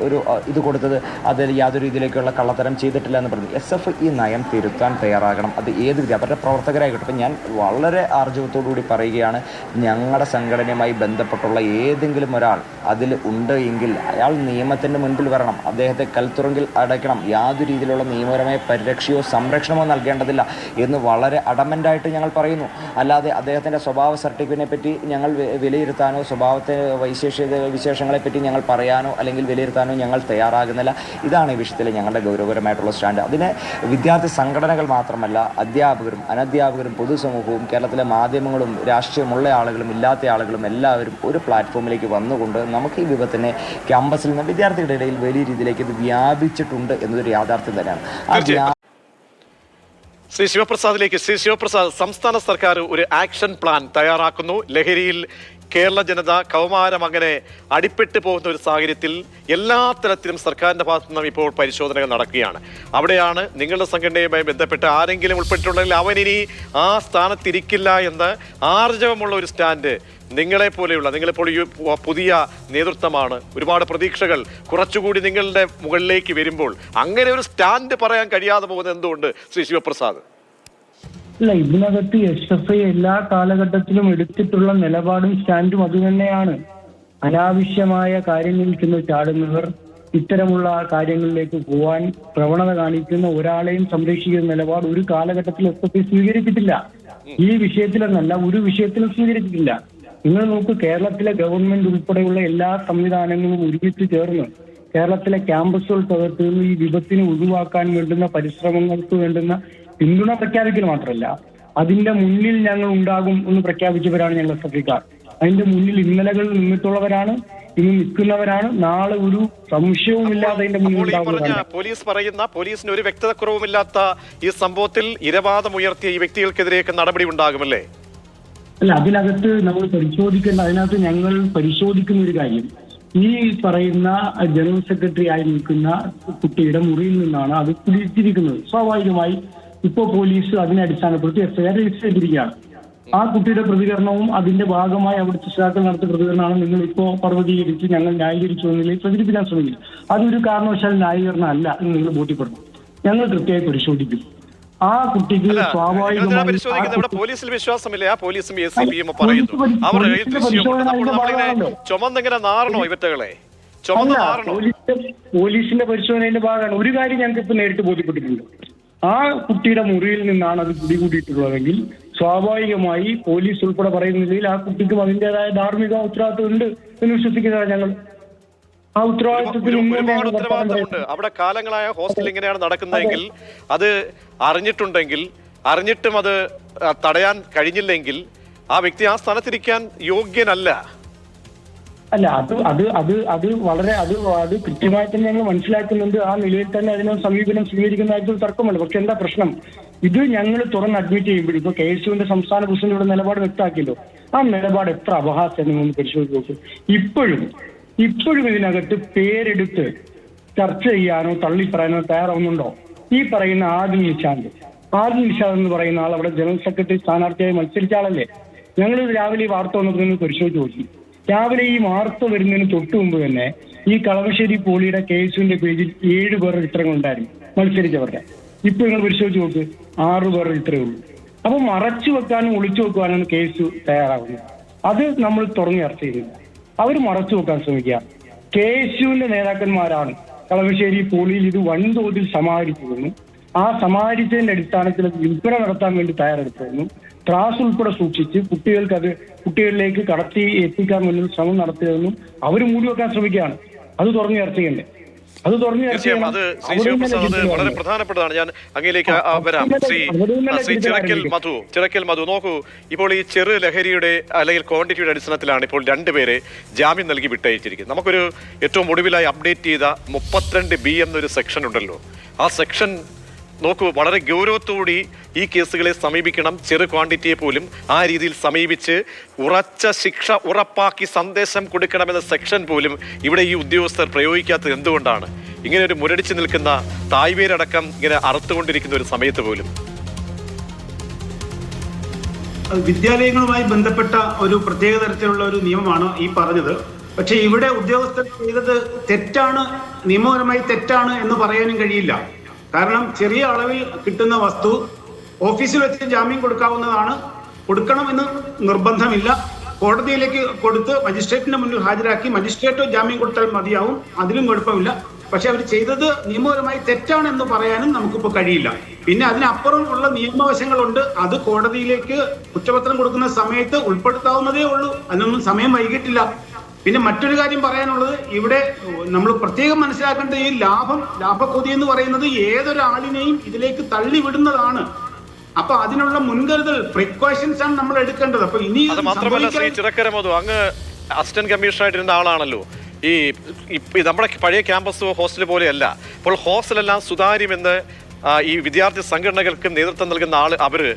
ഒരു ഇത് കൊടുത്തത് അതിൽ യാതൊരു രീതിയിലേക്കുള്ള കള്ളത്തരം ചെയ്തിട്ടില്ല എന്ന് പറഞ്ഞു. എസ് എഫ് ഈ നയം തിരുത്താൻ തയ്യാറാകണം. അത് ഏത് അവരുടെ പ്രവർത്തകരായിക്കോട്ടെ. ഞാൻ വളരെ ആർജവത്തോടു കൂടി പറയുകയാണ് ഞങ്ങളുടെ സംഘടനയുമായി ബന്ധപ്പെട്ടുള്ള ഏതെങ്കിലും ഒരാൾ അതിൽ ഉണ്ട് എങ്കിൽ അയാൾ നിയമത്തിന്റെ മുൻപിൽ വരണം. അദ്ദേഹത്തെ കൽത്തുറങ്കിൽ അടയ്ക്കണം. യാതൊരു രീതിയിലുള്ള നിയമപരമായ പരിരക്ഷയോ സംരക്ഷണമോ നൽകേണ്ടതില്ല എന്ന് വളരെ അടമന്റായിട്ട് ഞങ്ങൾ പറയുന്നു. അല്ലാതെ അദ്ദേഹത്തിന്റെ സ്വഭാവ സർട്ടിഫിക്കറ്റിനെ പറ്റി ഞങ്ങൾ വിലയിരുത്താനോ സ്വഭാവത്തെ വൈശേഷ വിശേഷങ്ങളെ പറ്റി ഞങ്ങൾ പറയാനോ അല്ലെങ്കിൽ വിലയിരുത്താനോ ഞങ്ങൾ തയ്യാറാകുന്നില്ല. ഇതാണ് ഈ വിഷയത്തിൽ ഞങ്ങളുടെ ഗൗരവകരമായിട്ടുള്ള സ്റ്റാൻഡ്. അതിന് വിദ്യാർത്ഥി സംഘടനകൾ മാത്രമല്ല അധ്യാപകരും അനധ്യാപകരും പൊതുസമൂഹവും കേരളത്തിലെ മാധ്യമങ്ങളും രാഷ്ട്രീയമുള്ള ആളുകളും ഇല്ലാത്ത ആളുകളും എല്ലാവരും ഒരു പ്ലാറ്റ്ഫോമിലേക്ക് വന്നുകൊണ്ട് നമുക്ക് ഈ വിപത്തിനെ ക്യാമ്പസിൽ നിന്ന് വിദ്യാർത്ഥികളുടെ ഇടയിൽ വലിയ രീതിയിലേക്ക് ഇത് വ്യാപിച്ചിട്ടുണ്ട് എന്നതൊരു യാഥാർത്ഥ്യം തന്നെയാണ്. ശ്രീ ശിവപ്രസാദിലേക്ക് ശ്രീ ശിവപ്രസാദ് സംസ്ഥാന സർക്കാർ ഒരു ആക്ഷൻ പ്ലാൻ തയ്യാറാക്കുന്നു. ലഹരിയിൽ കേരള ജനത കൗമാരം അങ്ങനെ അടിപ്പെട്ട് പോകുന്ന ഒരു സാഹചര്യത്തിൽ എല്ലാ തരത്തിലും സർക്കാരിന്റെ ഭാഗത്തു നിന്നും ഇപ്പോൾ പരിശോധനകൾ നടക്കുകയാണ്. അവിടെയാണ് നിങ്ങളുടെ സംഘടനയുമായി ബന്ധപ്പെട്ട് ആരെങ്കിലും ഉൾപ്പെട്ടിട്ടുണ്ടെങ്കിൽ അവനിനി ആ സ്ഥാനത്തിരിക്കില്ല എന്ന് ആർജവമുള്ള ഒരു സ്റ്റാൻഡ് നിങ്ങളെ പോലെയുള്ള നിങ്ങളിപ്പോൾ പുതിയ നേതൃത്വമാണ്. ഒരുപാട് പ്രതീക്ഷകൾ കുറച്ചുകൂടി നിങ്ങളുടെ മുകളിലേക്ക് വരുമ്പോൾ അങ്ങനെ ഒരു സ്റ്റാൻഡ് പറയാൻ കഴിയാതെ പോകുന്നത് എന്തുകൊണ്ട്? ശ്രീ ശിവപ്രസാദ്. അല്ല ഇതിനകത്ത് എസ് എഫ് ഐ എല്ലാ കാലഘട്ടത്തിലും എടുത്തിട്ടുള്ള നിലപാടും സ്റ്റാൻഡും അതുതന്നെയാണ്. അനാവശ്യമായ കാര്യങ്ങളിൽ ചെന്ന് ചാടുന്നവർ ഇത്തരമുള്ള കാര്യങ്ങളിലേക്ക് പോവാൻ പ്രവണത കാണിക്കുന്ന ഒരാളെയും സംരക്ഷിക്കുന്ന നിലപാട് ഒരു കാലഘട്ടത്തിൽ എസ് എഫ് ഐ സ്വീകരിച്ചിട്ടില്ല. ഈ വിഷയത്തിലെന്നല്ല ഒരു വിഷയത്തിലും സ്വീകരിച്ചിട്ടില്ല. നിങ്ങൾ നോക്ക് കേരളത്തിലെ ഗവൺമെന്റ് ഉൾപ്പെടെയുള്ള എല്ലാ സംവിധാനങ്ങളും ഒരുമിച്ച് ചേർന്ന് കേരളത്തിലെ ക്യാമ്പസുകൾ തകർത്തുനിന്ന് ഈ വിപത്തിനെ ഒഴിവാക്കാൻ വേണ്ടുന്ന പരിശ്രമങ്ങൾക്ക് വേണ്ടുന്ന പിന്തുണ പ്രഖ്യാപിക്കൽ മാത്രമല്ല അതിന്റെ മുന്നിൽ ഞങ്ങൾ ഉണ്ടാകും എന്ന് പ്രഖ്യാപിച്ചവരാണ് ഞങ്ങൾ എസ് എഫ് ഐക്കാർ അതിന്റെ മുന്നിൽ ഇന്നലകളിൽ നിന്നിട്ടുള്ളവരാണ് ഇന്ന് നിൽക്കുന്നവരാണ് നാളെ ഒരു സംശയവുമില്ലാതെ പോലീസ് പറയുന്ന പോലീസിന് ഒരു വ്യക്തതക്കുറവുമില്ലാത്ത ഈ സംഭവത്തിൽ ഇരവാദം ഉയർത്തിയ ഈ വ്യക്തികൾക്കെതിരെയൊക്കെ നടപടി ഉണ്ടാകുമല്ലേ? അല്ല അതിനകത്ത് നമ്മൾ പരിശോധിക്കേണ്ട അതിനകത്ത് ഞങ്ങൾ പരിശോധിക്കുന്ന ഒരു കാര്യം ഈ പറയുന്ന ജനറൽ സെക്രട്ടറി ആയി നിൽക്കുന്ന കുട്ടിയുടെ മുറിയിൽ നിന്നാണ് അത് പിടിച്ചിരിക്കുന്നത് സ്വാഭാവികമായി ഇപ്പോൾ പോലീസ് അതിനെ അടിസ്ഥാനപ്പെടുത്തി എഫ്ഐആർ രജിസ്റ്റർ ചെയ്തിരിക്കുകയാണ്. ആ കുട്ടിയുടെ പ്രതികരണവും അതിന്റെ ഭാഗമായി അവിടുത്തെ ശിക്ഷാക്കൾ നടത്തിയ പ്രതികരണമാണ് നിങ്ങൾ ഇപ്പോൾ പർവതീകരിച്ച് ഞങ്ങൾ ന്യായീകരിച്ചു എന്നില്ല പ്രചരിപ്പിക്കാൻ ശ്രമിക്കില്ല അതൊരു കാരണവശാൽ ന്യായീകരണം അല്ല എന്ന് നിങ്ങൾ ബോധ്യപ്പെടണം ഞങ്ങൾ കൃത്യമായി പരിശോധിക്കും. ആ കുട്ടിക്ക് സ്വാഭാവിക സ്വാഭാവികമായി പോലീസിൽ വിശ്വാസമില്ല. ആ പോലീസും സി പറയുന്നു. അവർ. ചുമന്നിങ്ങനെ നാറണോ ഇവറ്റകളെ? പോലീസിന്റെ പരിശോധനയുടെ ഭാഗമാണ്. ഒരു കാര്യം ഞങ്ങൾക്ക് ഇപ്പൊ നേരിട്ട് ബോധ്യപ്പെട്ടിട്ടുണ്ട്. ആ കുട്ടിയുടെ മുറിയിൽ നിന്നാണ് അത് പിടികൂടിയിട്ടുള്ളതെങ്കിൽ സ്വാഭാവികമായി പോലീസ് ഉൾപ്പെടെ പറയുന്ന നിലയിൽ ആ കുട്ടിക്കും അതിന്റേതായ ധാർമ്മിക ഉത്തരവാദിത്വം ഉണ്ട് എന്ന് വിശ്വസിക്കുന്നതാണ് ഞങ്ങൾ. ആ ഉത്തരവാദിത്വത്തിൽ ഒരുപാട് ഉത്തരവാദിത്തമുണ്ട് അവിടെ കാലങ്ങളായ ഹോസ്റ്റൽ ഇങ്ങനെയാണ് നടക്കുന്നതെങ്കിൽ അത് അറിഞ്ഞിട്ടുണ്ടെങ്കിൽ അറിഞ്ഞിട്ടും അത് തടയാൻ കഴിഞ്ഞില്ലെങ്കിൽ ആ വ്യക്തി ആ സ്ഥലത്തിരിക്കാൻ യോഗ്യനല്ല. അല്ല അത് അത് അത് അത് വളരെ അത് അത് കൃത്യമായി തന്നെ ഞങ്ങൾ മനസ്സിലാക്കുന്നുണ്ട്. ആ നിലയിൽ തന്നെ അതിനെ സമീപനം സ്വീകരിക്കുന്നതായിട്ട് തർക്കമുണ്ട്. പക്ഷെ എന്താ പ്രശ്നം? ഇത് ഞങ്ങൾ തുറന്ന് അഡ്മിറ്റ് ചെയ്യുമ്പോൾ ഇപ്പൊ കെ എസ് യുവിന്റെ സംസ്ഥാന പ്രസിഡന്റ് ഇവിടെ നിലപാട് വ്യക്തമാക്കിയല്ലോ. ആ നിലപാട് എത്ര അപഹാസ്യം നിങ്ങൾ പരിശോധിച്ച് നോക്കും. ഇപ്പോഴും ഇപ്പോഴും ഇതിനകത്ത് പേരെടുത്ത് ചർച്ച ചെയ്യാനോ തള്ളിപ്പറയാനോ തയ്യാറാവുന്നുണ്ടോ? ഈ പറയുന്ന ആദിൽ നിശാന്ത് ആദിൽ നിശാന്ത് എന്ന് പറയുന്ന ആൾ അവിടെ ജനറൽ സെക്രട്ടറി സ്ഥാനാർത്ഥിയായി മത്സരിച്ച ആളല്ലേ? ഞങ്ങൾ രാവിലെ ഈ വാർത്ത വന്നപ്പോൾ നിങ്ങൾ പരിശോധിച്ച് നോക്കി. രാവിലെ ഈ വാർത്ത വരുന്നതിന് തൊട്ട് മുമ്പ് തന്നെ ഈ കളവശ്ശേരി പോളിയുടെ കേസുവിന്റെ പേജിൽ ഏഴ് പേരുടെ ചിത്രങ്ങൾ ഉണ്ടായിരുന്നു മത്സരിച്ചവരുടെ. ഇപ്പൊ നിങ്ങൾ പരിശോധിച്ച് നോക്ക് ആറു പേരുടെ ഇത്രയേ ഉള്ളൂ. അപ്പൊ മറച്ചു വെക്കാനും ഒളിച്ചു വെക്കുവാനാണ് കേസ് തയ്യാറാകുന്നത് അത് നമ്മൾ തുറന്നു ചർച്ച ചെയ്യുന്നില്ല. അവർ മറച്ചു വെക്കാൻ ശ്രമിക്കുക. കെ എസ് യുവിന്റെ നേതാക്കന്മാരാണ് കളമശ്ശേരി പോളിയിൽ ഇത് വൻതോതിൽ സമാഹരിച്ചതെന്നും ആ സമാഹരിച്ചതിന്റെ അടിസ്ഥാനത്തിൽ വിൽപ്പന നടത്താൻ വേണ്ടി തയ്യാറെടുത്തിരുന്നു. ത്രാസ് ഉൾപ്പെടെ സൂക്ഷിച്ച് കുട്ടികൾക്ക് അത് കുട്ടികളിലേക്ക് കടത്തി എത്തിക്കാൻ വേണ്ടി ശ്രമം നടത്തിയതെന്നും അവർ മൂടി വെക്കാൻ ശ്രമിക്കുകയാണ്. അത് തുറന്നു ചർച്ച ചെയ്യണ്ടേ? അത് തുറന്നു തീർച്ചയായും അത് ശ്രീ ശിവപ്രസാദ് വളരെ പ്രധാനപ്പെട്ടതാണ്. ഞാൻ അങ്ങയിലേക്ക് വരാം. ശ്രീ അവിടെ ശ്രീ ചിറക്കൽ മധു ചിറക്കൽ മധു. നോക്കൂ ഇപ്പോൾ ഈ ചെറു ലഹരിയുടെ അല്ലെങ്കിൽ ക്വാണ്ടിറ്റിയുടെ അടിസ്ഥാനത്തിലാണ് ഇപ്പോൾ രണ്ടുപേരെ ജാമ്യം നൽകി വിട്ടയച്ചിരിക്കുന്നത്. നമുക്കൊരു ഏറ്റവും ഒടുവിലായി അപ്ഡേറ്റ് ചെയ്ത മുപ്പത്തിരണ്ട് ബി എന്നൊരു സെക്ഷൻ ഉണ്ടല്ലോ. ആ സെക്ഷൻ നോക്കൂ വളരെ ഗൗരവത്തോടി ഈ കേസുകളെ സമീപിക്കണം. ചെറു ക്വാണ്ടിറ്റിയെ പോലും ആ രീതിയിൽ സമീപിച്ച് ഉറച്ച ശിക്ഷ ഉറപ്പാക്കി സന്ദേശം കൊടുക്കണമെന്ന സെക്ഷൻ പോലും ഇവിടെ ഈ ഉദ്യോഗസ്ഥർ പ്രയോഗിക്കാത്തത് എന്തുകൊണ്ടാണ്? ഇങ്ങനെ ഒരു മുരടിച്ചു നിൽക്കുന്ന തായ്വേരടക്കം ഇങ്ങനെ അറുത്തുകൊണ്ടിരിക്കുന്ന ഒരു സമയത്ത് പോലും. വിദ്യാലയങ്ങളുമായി ബന്ധപ്പെട്ട ഒരു പ്രത്യേക തരത്തിലുള്ള ഒരു നിയമമാണ് ഈ പറഞ്ഞത്. പക്ഷേ ഇവിടെ ഉദ്യോഗസ്ഥർ ചെയ്തത് തെറ്റാണ് നിയമപരമായി തെറ്റാണ് എന്ന് പറയാനും കഴിയില്ല. കാരണം ചെറിയ അളവിൽ കിട്ടുന്ന വസ്തു ഓഫീസിൽ വെച്ച് ജാമ്യം കൊടുക്കാവുന്നതാണ്. കൊടുക്കണമെന്ന് നിർബന്ധമില്ല. കോടതിയിലേക്ക് കൊടുത്ത് മജിസ്ട്രേറ്റിന്റെ മുന്നിൽ ഹാജരാക്കി മജിസ്ട്രേറ്റ് ജാമ്യം കൊടുത്താൽ മതിയാവും. അതിലും കുഴപ്പമില്ല പക്ഷെ അവർ ചെയ്തത് നിയമപരമായി തെറ്റാണെന്ന് പറയാനും നമുക്കിപ്പോൾ കഴിയില്ല. പിന്നെ അതിനപ്പുറം ഉള്ള നിയമവശങ്ങളുണ്ട്. അത് കോടതിയിലേക്ക് കുറ്റപത്രം കൊടുക്കുന്ന സമയത്ത് ഉൾപ്പെടുത്താവുന്നതേ ഉള്ളൂ. അതിനൊന്നും സമയം വൈകിട്ടില്ല. പിന്നെ മറ്റൊരു കാര്യം പറയാനുള്ളത് ഇവിടെ നമ്മൾ പ്രത്യേകം മനസ്സിലാക്കേണ്ടത് ഈ ലാഭം ലാഭക്കൊതി എന്ന് പറയുന്നത് ഏതൊരാളിനെയും ഇതിലേക്ക് തള്ളിവിടുന്നതാണ്. അപ്പൊ അതിനുള്ള മുൻകരുതൽ പ്രിക്കോഷൻസ് ആണ് നമ്മൾ എടുക്കേണ്ടത്. അപ്പൊ ഇനി അത് മാത്രമല്ല ശ്രീ സംഭവിക്കാൻ- ചിറക്കര അങ്ങ് അസിസ്റ്റന്റ് കമ്മീഷണറായിട്ടിരുന്ന ആളാണല്ലോ. ഈ ഇപ്പ- നമ്മുടെ പഴയ ക്യാമ്പസ് ഹോസ്റ്റൽ പോലെയല്ല. അപ്പോൾ ഹോസ്റ്റലെല്ലാം സുതാര്യമെന്ന് ഈ വിദ്യാർത്ഥി സംഘടനകൾക്ക് നേതൃത്വം നൽകുന്ന ആൾ അവർ.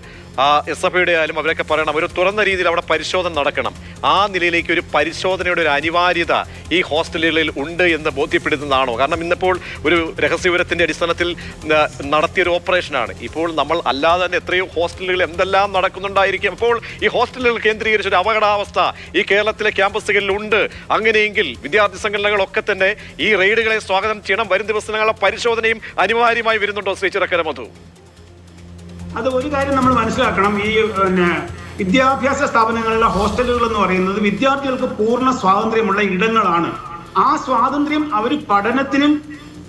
എസ് എഫ് ഐയുടെ ആയാലും അവരൊക്കെ പറയണം ഒരു തുറന്ന രീതിയിൽ അവിടെ പരിശോധന നടക്കണം. ആ നിലയിലേക്ക് ഒരു പരിശോധനയുടെ ഒരു അനിവാര്യത ഈ ഹോസ്റ്റലുകളിൽ ഉണ്ട് എന്ന് ബോധ്യപ്പെടുത്തുന്നതാണോ? കാരണം ഇന്നിപ്പോൾ ഒരു രഹസ്യവിവരത്തിന്റെ അടിസ്ഥാനത്തിൽ നടത്തിയൊരു ഓപ്പറേഷനാണ്. ഇപ്പോൾ നമ്മൾ അല്ലാതെ തന്നെ എത്രയോ ഹോസ്റ്റലുകൾ എന്തെല്ലാം നടക്കുന്നുണ്ടായിരിക്കും. അപ്പോൾ ഈ ഹോസ്റ്റലുകൾ കേന്ദ്രീകരിച്ച ഒരു അപകടാവസ്ഥ ഈ കേരളത്തിലെ ക്യാമ്പസുകളിൽ ഉണ്ട്. അങ്ങനെയെങ്കിൽ വിദ്യാർത്ഥി സംഘടനകളൊക്കെ തന്നെ ഈ റെയ്ഡുകളെ സ്വാഗതം ചെയ്യണം. വരും ദിവസങ്ങളിലെ പരിശോധനയും അനിവാര്യമായി വരുന്നുണ്ടോ ശ്രീ ചിറക്കര മധു? അത് ഒരു കാര്യം നമ്മൾ മനസ്സിലാക്കണം. ഈ പിന്നെ വിദ്യാഭ്യാസ സ്ഥാപനങ്ങളിലെ ഹോസ്റ്റലുകൾ എന്ന് പറയുന്നത് വിദ്യാർത്ഥികൾക്ക് പൂർണ സ്വാതന്ത്ര്യമുള്ള ഇടങ്ങളാണ്. ആ സ്വാതന്ത്ര്യം അവർ പഠനത്തിനും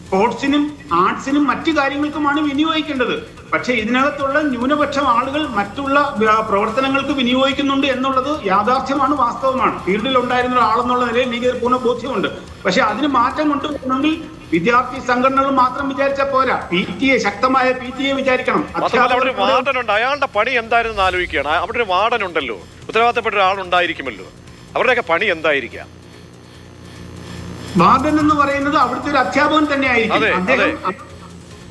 സ്പോർട്സിനും ആർട്സിനും മറ്റു കാര്യങ്ങൾക്കുമാണ് വിനിയോഗിക്കേണ്ടത്. പക്ഷെ ഇതിനകത്തുള്ള ന്യൂനപക്ഷം ആളുകൾ മറ്റുള്ള പ്രവർത്തനങ്ങൾക്ക് വിനിയോഗിക്കുന്നുണ്ട് എന്നുള്ളത് യാഥാർത്ഥ്യമാണ് വാസ്തവമാണ്. ഫീൽഡിൽ ഉണ്ടായിരുന്ന ഒരാളെന്നുള്ള നിലയിൽ എനിക്ക് പൂർണ ബോധ്യമുണ്ട്. പക്ഷെ അതിന് മാറ്റം കൊണ്ടുവരണമെങ്കിൽ വിദ്യാർത്ഥി സംഘടനകൾ മാത്രം വിചാരിച്ചാൽ പോരാ. പി ടി എ ശക്തമായ പി ടി എ വിചാരിക്കണം. അവിടെ അയാളുടെ പണി എന്തായിരുന്നു ആലോചിക്കുകയാണ്. അവിടെ ഒരു വാർഡൻ ഉണ്ടല്ലോ ഉത്തരവാദിത്തപ്പെട്ട ഒരാളുണ്ടായിരിക്കുമല്ലോ. അവരുടെയൊക്കെ പണി എന്തായിരിക്കാം? വാർഡൻ എന്ന് പറയുന്നത് അവിടുത്തെ ഒരു അധ്യാപകൻ തന്നെയായിരിക്കും അദ്ദേഹം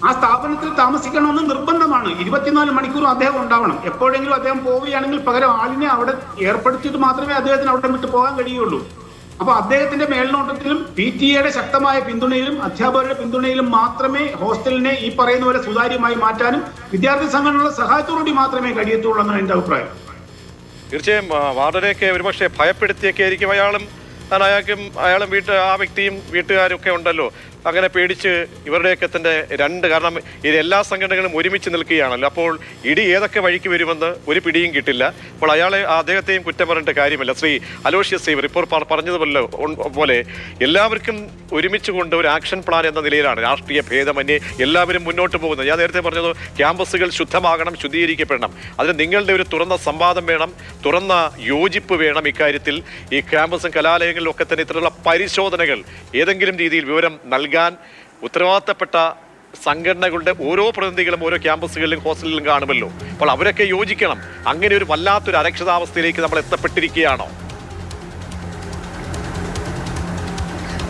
ആ സ്ഥാപനത്തിൽ താമസിക്കണമെന്ന് നിർബന്ധമാണ്. ഇരുപത്തിനാല് മണിക്കൂറും അദ്ദേഹം ഉണ്ടാവണം. എപ്പോഴെങ്കിലും അദ്ദേഹം പോവുകയാണെങ്കിൽ പകരം ആളിനെ അവിടെ ഏർപ്പെടുത്തിയിട്ട് മാത്രമേ അദ്ദേഹത്തിന് അവിടെ വിട്ട് പോകാൻ കഴിയുള്ളൂ. അപ്പൊ അദ്ദേഹത്തിന്റെ മേൽനോട്ടത്തിലും പി ടി എയുടെ ശക്തമായ പിന്തുണയിലും അധ്യാപകരുടെ പിന്തുണയിലും മാത്രമേ ഹോസ്റ്റലിനെ ഈ പറയുന്ന പോലെ സുതാര്യമായി മാറ്റാനും വിദ്യാർത്ഥി സംഘടനകളുടെ സഹായത്തോടുകൂടി മാത്രമേ കഴിയത്തുള്ളൂ എന്നാണ് എന്റെ അഭിപ്രായം. തീർച്ചയായും വാർഡനെയൊക്കെ ഒരുപക്ഷെ ഭയപ്പെടുത്തിയൊക്കെ ആയിരിക്കും. അയാളും അയാൾക്കും അയാളും വീട്ട് ആ വ്യക്തിയും വീട്ടുകാരും ഒക്കെ ഉണ്ടല്ലോ. അങ്ങനെ പേടിച്ച് ഇവരുടെയൊക്കെ തന്നെ രണ്ട് കാരണം ഇത് എല്ലാ സംഘടനകളും ഒരുമിച്ച് നിൽക്കുകയാണല്ലോ. അപ്പോൾ ഇടി ഏതൊക്കെ വഴിക്ക് വരുമെന്ന് ഒരു പിടിയും കിട്ടില്ല. അപ്പോൾ അയാളെ അദ്ദേഹത്തെയും കുറ്റം പറഞ്ഞിട്ട് കാര്യമല്ല. ശ്രീ അലോഷ്യസ് സേവർ ഇപ്പോൾ പറഞ്ഞതുപോലെ പോലെ എല്ലാവർക്കും ഒരുമിച്ച് കൊണ്ട് ഒരു ആക്ഷൻ പ്ലാൻ എന്ന നിലയിലാണ്. രാഷ്ട്രീയ ഭേദമന്യേ എല്ലാവരും മുന്നോട്ട് പോകുന്നത്. ഞാൻ നേരത്തെ പറഞ്ഞത് ക്യാമ്പസുകൾ ശുദ്ധമാകണം ശുദ്ധീകരിക്കപ്പെടണം. അതിന് നിങ്ങളുടെ ഒരു തുറന്ന സംവാദം വേണം തുറന്ന യോജിപ്പ് വേണം ഇക്കാര്യത്തിൽ. ഈ ക്യാമ്പസും കലാലയങ്ങളിലും ഒക്കെ തന്നെ ഇത്തരത്തിലുള്ള പരിശോധനകൾ ഏതെങ്കിലും രീതിയിൽ വിവരം നൽകാൻ ഉത്തരവാദിത്തപ്പെട്ട സംഘടനകളുടെ ഓരോ പ്രതിനിധികളും ഓരോ ക്യാമ്പസുകളിലും ഹോസ്റ്റലിലും കാണുമല്ലോ. അപ്പോൾ അവരൊക്കെ യോജിക്കണം. അങ്ങനെ ഒരു വല്ലാത്തൊരു അരക്ഷിതാവസ്ഥയിലേക്ക് നമ്മൾ എത്തപ്പെട്ടിരിക്കുകയാണോ?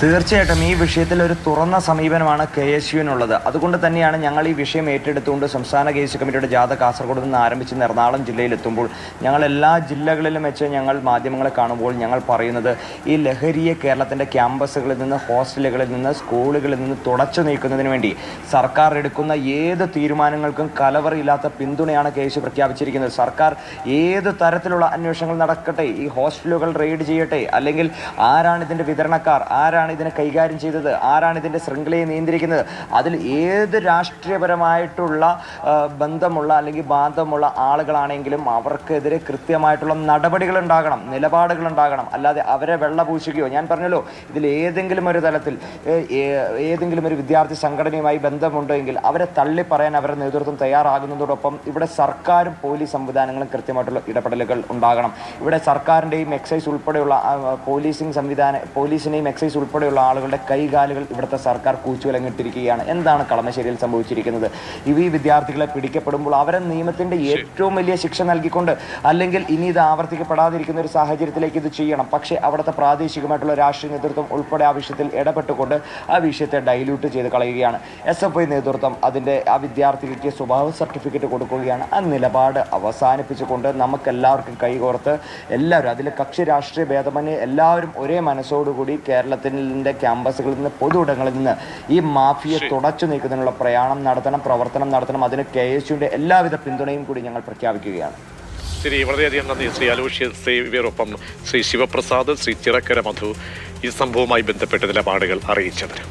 തീർച്ചയായിട്ടും ഈ വിഷയത്തിൽ ഒരു തുറന്ന സമീപനമാണ് കെ എസ് യുവിനുള്ളത്. അതുകൊണ്ട് തന്നെയാണ് ഞങ്ങൾ ഈ വിഷയം ഏറ്റെടുത്തുകൊണ്ട് സംസ്ഥാന കെ എസ് കമ്മിറ്റിയുടെ ജാഥ കാസർഗോഡ് നിന്ന് ആരംഭിച്ച് എറണാകുളം ജില്ലയിലെത്തുമ്പോൾ ഞങ്ങൾ എല്ലാ ജില്ലകളിലും വെച്ച് ഞങ്ങൾ മാധ്യമങ്ങളെ കാണുമ്പോൾ ഞങ്ങൾ പറയുന്നത് ഈ ലഹരിയെ കേരളത്തിന്റെ ക്യാമ്പസുകളിൽ നിന്ന് ഹോസ്റ്റലുകളിൽ നിന്ന് സ്കൂളുകളിൽ നിന്ന് തുടച്ചു നീക്കുന്നതിന് വേണ്ടി സർക്കാർ എടുക്കുന്ന ഏത് തീരുമാനങ്ങൾക്കും കലവറില്ലാത്ത പിന്തുണയാണ് കെ എസ് പ്രഖ്യാപിച്ചിരിക്കുന്നത്. സർക്കാർ ഏത് തരത്തിലുള്ള അന്വേഷണങ്ങൾ നടക്കട്ടെ? ഈ ഹോസ്റ്റലുകൾ റെയ്ഡ് ചെയ്യട്ടെ? അല്ലെങ്കിൽ ആരാണ് ഇതിന്റെ വിതരണക്കാർ? ആരാണ് ഇതിനെ കൈകാര്യം ചെയ്തത്? ആരാണ് ഇതിന്റെ ശൃംഖലയെ നിയന്ത്രിക്കുന്നത്? അതിൽ ഏത് രാഷ്ട്രീയപരമായിട്ടുള്ള ബന്ധമുള്ള അല്ലെങ്കിൽ ബാന്ധമുള്ള ആളുകളാണെങ്കിലും അവർക്കെതിരെ കൃത്യമായിട്ടുള്ള നടപടികൾ ഉണ്ടാകണം നിലപാടുകൾ ഉണ്ടാകണം. അല്ലാതെ അവരെ വെള്ളപൂശിക്കുകയോ ഞാൻ പറഞ്ഞല്ലോ ഇതിൽ ഏതെങ്കിലും ഒരു തലത്തിൽ ഏതെങ്കിലും ഒരു വിദ്യാർത്ഥി സംഘടനയുമായി ബന്ധമുണ്ടെങ്കിൽ അവരെ തള്ളി പറയാൻ അവരുടെ നേതൃത്വം തയ്യാറാകുന്നതോടൊപ്പം ഇവിടെ സർക്കാരും പോലീസ് സംവിധാനങ്ങളും കൃത്യമായിട്ടുള്ള ഇടപെടലുകൾ ഉണ്ടാകണം. ഇവിടെ സർക്കാരിന്റെയും എക്സൈസ് ഉൾപ്പെടെയുള്ള പോലീസിംഗ് സംവിധാന പോലീസിനെയും എക്സൈസ് ഉൾപ്പെടെയുള്ള ആളുകളുടെ കൈകാലുകൾ ഇവിടുത്തെ സർക്കാർ കൂച്ചുവിലങ്ങിട്ടിരിക്കുകയാണ്. എന്താണ് കളമശ്ശേരിയിൽ സംഭവിച്ചിരിക്കുന്നത്? ഇവ ഈ വിദ്യാർത്ഥികളെ പിടിക്കപ്പെടുമ്പോൾ അവരെ നിയമത്തിന്റെ ഏറ്റവും വലിയ ശിക്ഷ നൽകിക്കൊണ്ട് അല്ലെങ്കിൽ ഇനി ഇത് ആവർത്തിക്കപ്പെടാതിരിക്കുന്ന ഒരു സാഹചര്യത്തിലേക്ക് ഇത് ചെയ്യണം. പക്ഷേ അവിടുത്തെ പ്രാദേശികമായിട്ടുള്ള രാഷ്ട്രീയ നേതൃത്വം ഉൾപ്പെടെ ആ വിഷയത്തിൽ ഇടപെട്ടുകൊണ്ട് ആ വിഷയത്തെ ഡൈല്യൂട്ട് ചെയ്ത് കളയുകയാണ്. എസ് എഫ് ഐ നേതൃത്വം അതിന്റെ ആ വിദ്യാർത്ഥികൾക്ക് സ്വഭാവ സർട്ടിഫിക്കറ്റ് കൊടുക്കുകയാണ്. ആ നിലപാട് അവസാനിപ്പിച്ചുകൊണ്ട് നമുക്കെല്ലാവർക്കും കൈകോർത്ത് എല്ലാവരും അതിൽ കക്ഷി രാഷ്ട്രീയ ഭേദമന്യേ എല്ലാവരും ഒരേ മനസ്സോടുകൂടി കേരളത്തിന്റെ ക്യാമ്പസുകളിൽ നിന്ന് പൊതുയിടങ്ങളിൽ നിന്ന് ഈ മാഫിയെ തുടച്ചു നീക്കുന്നതിനുള്ള പ്രയാണം നടത്തണം പ്രവർത്തനം നടത്തണം. അതിന് കെ എസ് യുവിന്റെ എല്ലാവിധ പിന്തുണയും കൂടി ഞങ്ങൾ പ്രഖ്യാപിക്കുകയാണ്. ശരി വളരെയധികം നന്ദി. ശ്രീ അലൂഷ്യ സേവ്യറൊപ്പം ശ്രീ ശിവപ്രസാദ് ശ്രീ ചിറക്കര മധു ഈ സംഭവവുമായി ബന്ധപ്പെട്ട നിലപാടുകൾ അറിയിച്ചതിന്.